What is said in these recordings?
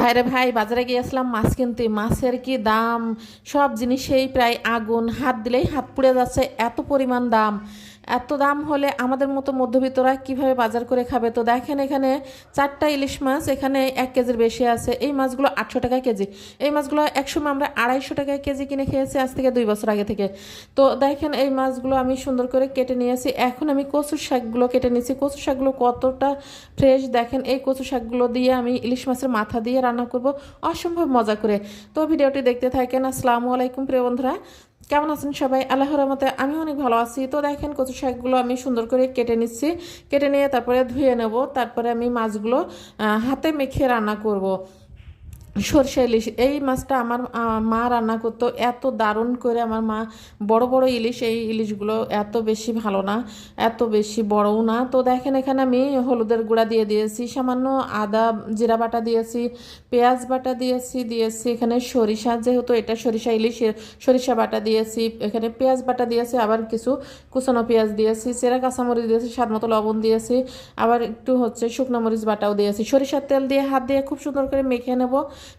ভাইরে ভাই, বাজারে গিয়েছিলাম মাছ কিনতে। মাছের কি দাম? সব জিনিসেই প্রায় আগুন। হাত দিলেই হাত পুড়ে যাচ্ছে, এত পরিমাণ দাম। এত দাম হলে আমাদের মতো মধ্যবিত্তরা কীভাবে বাজার করে খাবে? তো দেখেন এখানে চারটা ইলিশ মাছ, এখানে এক কেজির বেশি আছে। এই মাছগুলো আটশো টাকা কেজি। এই মাছগুলো একসময় আমরা আড়াইশো টাকায় কেজি কিনে খেয়েছি আজ থেকে দুই বছর আগে থেকে। তো দেখেন এই মাছগুলো আমি সুন্দর করে কেটে নিয়েছি। এখন আমি কচুর শাকগুলো কেটে নিয়েছি। কচু শাকগুলো কতটা ফ্রেশ দেখেন, এই কচু শাকগুলো দিয়ে আমি ইলিশ মাছের মাথা দিয়ে রান্না করব। অসম্ভব মজা করে। তো ভিডিওটি দেখতে থাকেন। আসসালামু আলাইকুম প্রিয় বন্ধুরা। কেমন আছেন সবাই? আল্লাহ রহমতে আমি অনেক ভালো আছি। তো দেখেন, কচু শাকগুলো আমি সুন্দর করে কেটে নিচ্ছি। কেটে নিয়ে তারপরে ধুয়ে নেব। তারপরে আমি মাছগুলো হাতে মেখে রান্না করব। সরষে ইলিশ। এই মাছটা আমার মা রান্না করতো। এত দারুণ করে আমার মা, বড় বড় ইলিশ, এই ইলিশগুলো এত বেশি ভালো না, এত বেশি বড়ও না। তো দেখেন এখানে আমি হলুদের গুঁড়া দিয়ে দিয়েছি, সামান্য আদা জিরা বাটা দিয়েছি, পেঁয়াজ বাটা দিয়েছি দিয়েছি এখানে সরিষা, যেহেতু এটা সরিষা ইলিশ, সরিষা বাটা দিয়েছি, এখানে পেঁয়াজ বাটা দিয়েছি, আবার কিছু কুচানো পেঁয়াজ দিয়েছি, চেরা কাঁচামরিচ দিয়েছি, স্বাদ মতো লবণ দিয়েছি, আবার একটু হচ্ছে শুকনো মরিচ বাটাও দিয়েছি। সরিষার তেল দিয়ে হাত দিয়ে খুব সুন্দর করে মেখে নেব।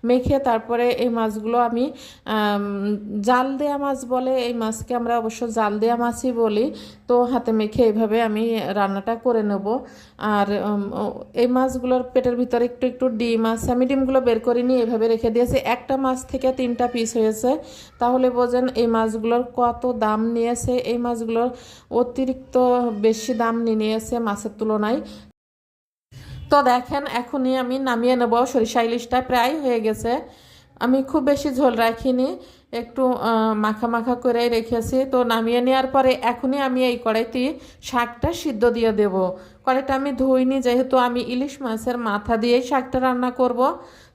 মেখে তারপরে এই মাছগুলো আমি জাল দেয়া মাছ বলে, এই মাছকে আমরা অবশ্য জাল দেওয়া মাছই বলি। তো হাতে মেখে এইভাবে আমি রান্নাটা করে নেব। আর এই মাছগুলোর পেটের ভিতরে একটু একটু ডিম আছে। আমি ডিমগুলো বের করে নিয়ে এভাবে রেখে দিয়েছি। একটা মাছ থেকে তিনটা পিস হয়েছে। তাহলে বোঝেন এই মাছগুলোর কত দাম নিয়েছে। এই মাছগুলোর অতিরিক্ত বেশি দাম নিয়ে নিয়েছে মাছের তুলনায়। তো দেখেন, এখনই আমি নামিয়ে নেব। সরিষা ইলিশটা প্রায় হয়ে গেছে। আমি খুব বেশি ঝোল রাখিনি, একটু মাখা মাখা করে রেখেছি। তো নামিয়ে নেওয়ার পরে এখনই আমি এই কড়াইটি শাকটা সিদ্ধ দিয়ে দেব। কড়াইটা আমি ধুইনি, যেহেতু আমি ইলিশ মাছের মাথা দিয়েই শাকটা রান্না করব।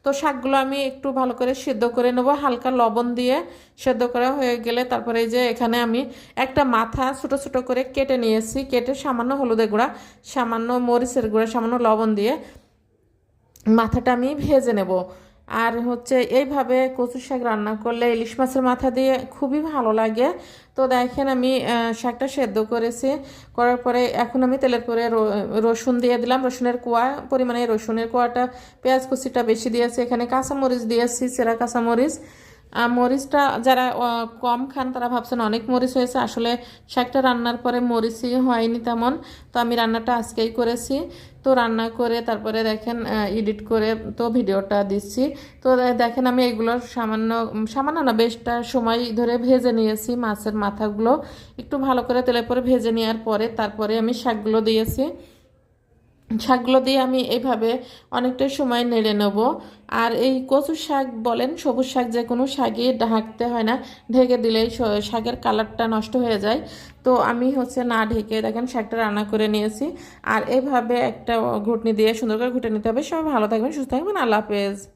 তো শাকগুলো আমি একটু ভালো করে সিদ্ধ করে নেব, হালকা লবণ দিয়ে সেদ্ধ করা হয়ে গেলে তারপরে এই যে এখানে আমি একটা মাথা ছোটো ছোটো করে কেটে নিয়েছি, কেটে সামান্য হলুদের গুঁড়া, সামান্য মরিচের গুঁড়া, সামান্য লবণ দিয়ে মাথাটা আমি ভেজে নেব। আর হচ্ছে এইভাবে কচু শাক রান্না করলে ইলিশ মাছের মাথা দিয়ে খুবই ভালো লাগে। তো দেখেন আমি শাকটা সেদ্ধ করেছি। করার পরে এখন আমি তেলের পরে রসুন দিয়ে দিলাম। রসুনের কোয়া, পরিমাণে রসুনের কোয়াটা, পেঁয়াজ কুচিটা বেশি দিয়েছি। এখানে কাঁচামরিচ দিয়েছি, সেরা কাঁচামরিচ। মরিচটা যারা কম খান, তারা ভাবছেন অনেক মরিচ হয়েছে। আসলে শাকটা রান্নার পরে মরিচই হয়নি তেমন। তো আমি রান্নাটা আজকেই করেছি। তো রান্না করে তারপরে দেখেন এডিট করে তো ভিডিওটা দিচ্ছি। তো দেখেন আমি এগুলোর সামান্য সামান্য না, বেশটা সময় ধরে ভেজে নিয়েছি মাছের মাথাগুলো। একটু ভালো করে তেলের পরে ভেজে নেওয়ার পরে তারপরে আমি শাকগুলো দিয়েছি। শাকগুলো দিয়ে আমি এভাবে অনেকটা সময় নেড়ে নেব। আর এই কচু শাক বলেন, সবুজ শাক যে কোনো শাকই ঢাকতে হয় না। ঢেকে দিলেই শাকের কালারটা নষ্ট হয়ে যায়। তো আমি হচ্ছে না ঢেকে দেখেন শাকটা রান্না করে নিয়েছি। আর এভাবে একটা ঘুটনি দিয়ে সুন্দর করে ঘুটে নিতে হবে। সবাই ভালো থাকবেন, সুস্থ থাকবেন। আল্লাহ হাফেজ।